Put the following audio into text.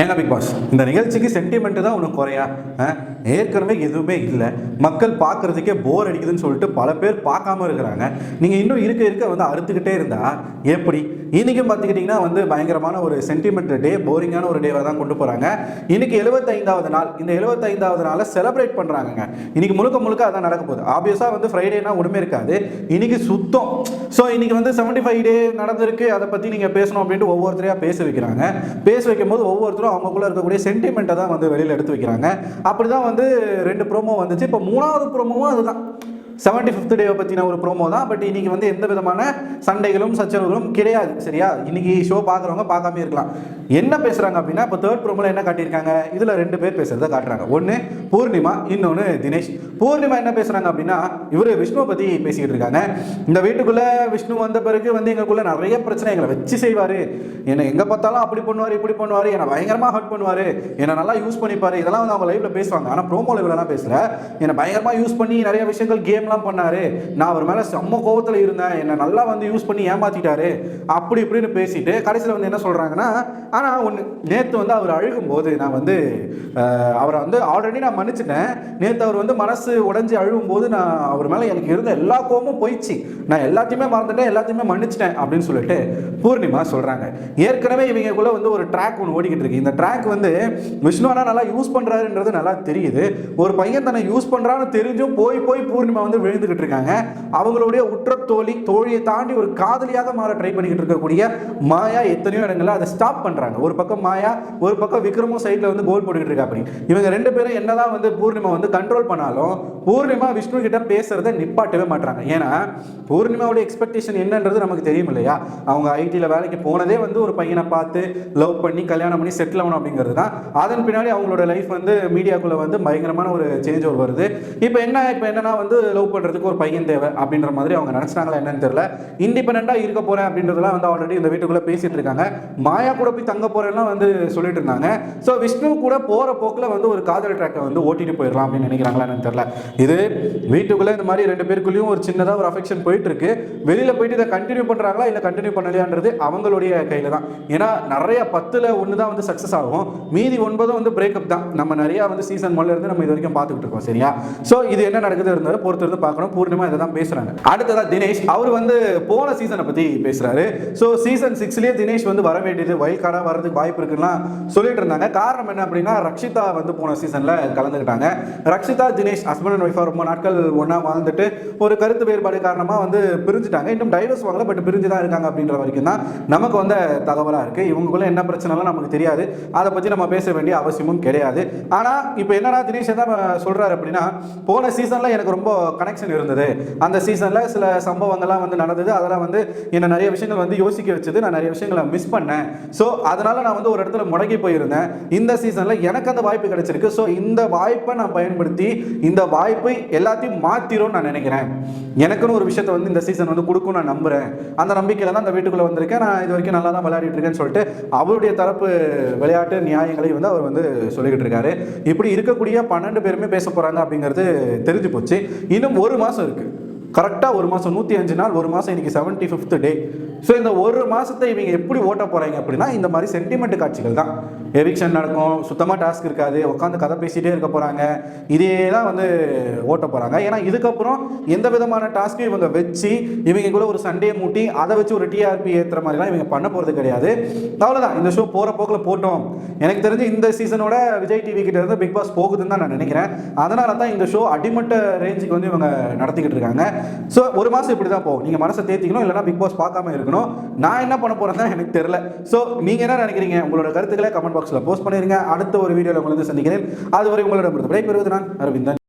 ஏங்க big pass? இந்த நிகழ்ச்சிக்கு சென்டிமெண்ட் தான் உனக்கு குறையா? ஆ? ஏற்கனவே எதுவுமே இல்லை. மக்கள் பார்க்கறதுக்கே போர் அடிக்குதுன்னு சொல்லிட்டு பல பேர் பார்க்காம இருக்கிறாங்க. நீங்கள் இன்னும் இருக்க இருக்க வந்து அறுத்துக்கிட்டே இருந்தா எப்படி? இன்றைக்கும் பார்த்துக்கிட்டிங்கன்னா வந்து பயங்கரமான ஒரு சென்டிமெண்ட் டே போரிங்கான ஒரு டேவாக தான் கொண்டு போகிறாங்க இன்னைக்கு எழுபத்தைந்தாவது நாள். இந்த எழுபத்தைந்தாவது நாளை செலிப்ரேட் பண்ணுறாங்கங்க இன்றைக்கி முழுக்க முழுக்க அதான் நடக்க போகுது. ஆப்வியஸாக வந்து ஃப்ரைடேனா ஒன்றுமே இருக்காது. இன்றைக்கி சுத்தம். ஸோ இன்றைக்கி வந்து செவன்ட்டி ஃபைவ் டே நடந்திருக்கு. அதை பற்றி நீங்கள் பேசணும் அப்படின்ட்டு ஒவ்வொருத்தரையாக பேச வைக்கிறாங்க. பேச வைக்கும்போது ஒவ்வொருத்தரும் அவங்களுக்குள்ள இருக்கக்கூடிய சென்டிமெண்ட்டை தான் வந்து வெளியில் எடுத்து வைக்கிறாங்க. அப்படி தான் வந்து ரெண்டு ப்ரோமோ வந்துச்சு. இப்போ மூணாவது ப்ரோமோவும் அதுதான். செவன்டி ஃபிஃப்த் டேவை பற்றின ஒரு ப்ரோமோ தான். பட் இன்னைக்கு வந்து எந்த விதமான சண்டைகளும் சச்சரவுகளும் கிடையாது. சரியா? இன்னைக்கு ஷோ பார்க்குறவங்க பார்க்காம இருக்கலாம். என்ன பேசுகிறாங்க அப்படின்னா இப்போ தேர்ட் ப்ரோமோவில் என்ன காட்டியிருக்காங்க? இதில் ரெண்டு பேர் பேசுகிறத காட்டுறாங்க. ஒன்று பூர்ணிமா இன்னொன்று தினேஷ். பூர்ணிமா என்ன பேசுகிறாங்க அப்படின்னா இவர் விஷ்ணுவை பற்றி பேசிக்கிட்டு இருக்காங்க. இந்த வீட்டுக்குள்ளே விஷ்ணு வந்த பிறகு வந்து எங்களுக்குள்ளே நிறைய பிரச்சனை எங்களை வச்சு செய்வார். என்னை எங்கே பார்த்தாலும் அப்படி பண்ணுவார் இப்படி பண்ணுவார். என்னை பயங்கரமாக ஹர்ட் பண்ணுவார். என்னை நல்லா யூஸ் பண்ணிப்பார். இதெல்லாம் வந்து அவங்க லைஃப்பில் பேசுவாங்க. ஆனால் ப்ரோமோவில் இவ்வளோ தான் பேசல. என்னை பயங்கரமாக யூஸ் பண்ணி நிறைய விஷயங்கள் கேம்லாம் பண்ணார். நான் அவர் மேலே செம்ம கோபத்தில் இருந்தேன். என்னை நல்லா வந்து யூஸ் பண்ணி ஏமாத்திட்டாரு. அப்படி இப்படின்னு பேசிட்டு கடைசியில் வந்து என்ன சொல்கிறாங்கன்னா ஆனால் ஒன்று நேற்று வந்து அவர் அழுகும்போது நான் வந்து அவரை வந்து ஆல்ரெடி நான் மன்னிச்சிட்டேன். நேற்று அவர் வந்து மனசு உடைஞ்சு அழுகும்போது நான் அவர் மேலே எனக்கு இருந்த எல்லா கோவமும் போயிடுச்சு. நான் எல்லாத்தையுமே மறந்துட்டேன் எல்லாத்தையுமே மன்னிச்சிட்டேன் அப்படின்னு சொல்லிட்டு பூர்ணிமா சொல்கிறாங்க ஏற்கனவே இவங்களுக்குள்ள வந்து ஒரு ட்ராக் ஒன்று ஓடிக்கிட்டு இருக்கு. இந்த ட்ராக் வந்து விஷ்ணுவானா நல்லா யூஸ் பண்ணுறாருன்றது நல்லா தெரியுது. ஒரு பையன் தன்னை யூஸ் பண்ணுறான்னு தெரிஞ்சும் போய் போய் பூர்ணிமா வந்து விழுந்துக்கிட்டு இருக்காங்க. அவங்களுடைய உற்ற தோழி தோழியை தாண்டி ஒரு காதலியாக மாற ட்ரை பண்ணிக்கிட்டு இருக்கக்கூடிய மாயா எத்தனையோ இடங்கள்ல அதை ஸ்டாப் பண்ணுறாங்க ஒரு பக்கம் மாயா ஒரு பக்கம் விக்ரமும் சைடில் வந்து கோல் போட்டுக்கிட்டு இருக்கா அப்படி இவங்க ரெண்டு பேரும் என்னதான் வந்து பூர்ணிமா வந்து கண்ட்ரோல் பண்ணாலும் பூர்ணிமா விஷ்ணு கிட்ட பேசுறதை நிப்பாட்டவே மாட்டாங்க ஏன்னா பூர்ணிமாவோட எக்ஸ்பெக்டேஷன் என்னன்றது நமக்கு தெரியும் இல்லையா? அவங்க ஐடியில் வேலைக்கு போனதே வந்து ஒரு பையனை பார்த்து லவ் பண்ணி கல்யாணம் பண்ணி செட்டில் ஆகணும் அப்படிங்கிறது தான். அதன் பின்னாடி அவங்களோட லைஃப் வந்து மீடியாக்குள்ளே வந்து பயங்கரமான ஒரு சேஞ்ச் வருது. இப்போ என்ன இப்போ என்னன்னா வந்து லவ் பண்ணுறதுக்கு ஒரு பையன் தேவை அப்படின்ற மாதிரி அவங்க நினச்சினாங்களா என்னன்னு தெரியல. இண்டிபெண்ட்டாக இருக்க போகிறேன் அப்படின்றதெல்லாம் வந்து ஆல்ரெடி இந்த வீட்டுக்குள்ளே பேசிட்டு இருக்காங்க. மாயா கூட போய் தங்க போகிறேன்லாம் வந்து சொல்லிட்டு இருந்தாங்க. ஸோ விஷ்ணு கூட போகிற போக்கில் வந்து ஒரு காதல் ட்ராக்கை வந்து ஓட்டிட்டு போயிடலாம் அப்படின்னு நினைக்கிறாங்களா என்னன்னு தெரியல. இது வீட்டுக்குள்ளே இந்த மாதிரி ரெண்டு பேருக்குள்ளேயும் ஒரு சின்னதாக ஒரு அஃபெக்ஷன் போயிட்டு இருக்கு வெளியில் போயிட்டு இதை கண்டினியூ பண்ணுறாங்களா இல்லை கண்டினியூ பண்ணலையான்றது அவங்களுடைய கையில் தான். ஏன்னா நிறைய பத்தில் ஒன்று தான் வந்து சக்ஸஸ் ஆகும். மீதி ஒன்பதும் வந்து பிரேக்கப் தான். நம்ம நிறையா வந்து சீசன் மொழிலேருந்து இருந்து நம்ம இது வரைக்கும் பார்த்துக்கிட்டு இருக்கோம் சரியா? ஸோ இது என்ன நடக்குது இருந்தாலும் பொறுத்து இருந்து பார்க்கணும். பூர்ணிமா இதை தான் பேசுகிறாங்க அடுத்ததான் தினேஷ். அவர் வந்து போன சீசனை பற்றி பேசுகிறாரு ஸோ சீசன் சிக்ஸ்லேயே தினேஷ் வந்து வர வேண்டியது வைல்ட் கார்டாக வரதுக்கு வாய்ப்பு இருக்குலாம் சொல்லிட்டு இருந்தாங்க. காரணம் என்ன அப்படின்னா ரக்ஷிதா வந்து போன சீசனில் கலந்துக்கிட்டாங்க ரக்ஷிதா தினேஷ் ஹஸ்பண்ட் அண்ட் ஒய்ஃபாக ரொம்ப நாட்கள் ஒன்றா வாழ்ந்துட்டு ஒரு கருத்து வேறுபாடு காரணமாக வந்து பிரிஞ்சுட்டாங்க. இன்னும் டைவர்ஸ் வாங்கல பட் பிரிஞ்சு தான் இருக்காங்க அப்படின்ற வரைக்கும் தான் நமக்கு வந்த தகவலாக இருக்குது இவங்களுக்குள்ள என்ன பிரச்சனைலாம் நமக்கு தெரியாது. அதை பற்றி நம்ம பேச வேண்டிய அவசியமும் கிடையாது. ஆனால் இப்போ என்னன்னா தினேஷ் என்ன சொல்கிறாரு அப்படின்னா போன சீசனில் எனக்கு ரொம்ப கனெக்ஷன் இருந்தது. அந்த சீசனில் சில சம்பவங்கள்லாம் வந்து நடந்தது. அதெல்லாம் வந்து என்னை நிறைய விஷயங்கள் வந்து யோசிக்க வச்சது. நான் நிறைய விஷயங்களை மிஸ் பண்ணேன். ஸோ அதனால் நான் வந்து ஒரு இடத்துல முடங்கி போயிருந்தேன். இந்த சீசனில் எனக்கு அந்த வாய்ப்பு கிடைச்சிருக்கு. ஸோ இந்த வாய்ப்பை நான் பயன்படுத்தி இந்த வாய்ப்பை எல்லாத்தையும் மாற்றிடும் நான் நினைக்கிறேன். எனக்குன்னு ஒரு விஷயத்தை வந்து இந்த சீசன் வந்து கொடுக்கும் நான் நம்புகிறேன் அந்த நம்பிக்கையில் தான் அந்த வீட்டுக்குள்ளே வந்திருக்கேன். நான் இது வரைக்கும் நல்லா தான் விளையாடிட்டு இருக்கேன்னு சொல்லிட்டு அவருடைய தரப்பு விளையாட்டு நியாயங்களை வந்து அவர் வந்து சொல்லிக்கிட்டு இருக்காரு. இப்படி இருக்கக்கூடிய பன்னெண்டு பேருமே பேச போகிறாங்க அப்படிங்கிறது தெரிஞ்சு போச்சு. இன்னும் ஒரு மாதம் இருக்குது கரெக்டாக ஒரு மாதம் நூற்றி அஞ்சு நாள் ஒரு மாதம் இன்றைக்கி செவன்ட்டி ஃபிஃப்த் டே ஸோ இந்த ஒரு மாதத்தை இவங்க எப்படி ஓட்ட போகிறாங்க அப்படின்னா இந்த மாதிரி சென்டிமெண்ட் காட்சிகள் தான். எவிக்ஷன் நடக்கும் சுத்தமாக டாஸ்க் இருக்காது உட்காந்து கதை பேசிகிட்டே இருக்க போகிறாங்க இதே தான் வந்து ஓட்ட போகிறாங்க ஏன்னா இதுக்கப்புறம் எந்த விதமான டாஸ்க்கையும் இவங்க வச்சு இவங்க கூட ஒரு சண்டே மூட்டி அதை வச்சு ஒரு டிஆர்பி ஏற்றுற மாதிரிலாம் இவங்க பண்ண போகிறது கிடையாது. அவ்வளோதான் இந்த ஷோ போகிற போக்கில் போட்டோம். எனக்கு தெரிஞ்சு இந்த சீசனோட விஜய் டிவி கிட்ட இருந்து பிக் பாஸ் போகுதுன்னு தான் நான் நினைக்கிறேன். அதனால தான் இந்த ஷோ அடிமட்ட ரேஞ்சுக்கு வந்து இவங்க நடத்திக்கிட்டு இருக்காங்க. ஸோ ஒரு மாதம் இப்படி தான் போகும். நீங்கள் மனசை தேத்திக்கணும் இல்லைனா பிக் பாஸ் பார்க்காம இருக்கணும். நான் என்ன பண்ண போகிறேன் எனக்கு தெரில ஸோ நீங்கள் என்ன நினைக்கிறீங்க? உங்களோட கருத்துக்களை கமெண்ட் பாக்ஸில் போஸ்ட் பண்ணிருங்க. அடுத்த ஒரு வீடியோவில் உங்களை வந்து சந்திக்கிறேன். அதுவரை உங்களோட விடைபெறுவது நான் அரவிந்தன்.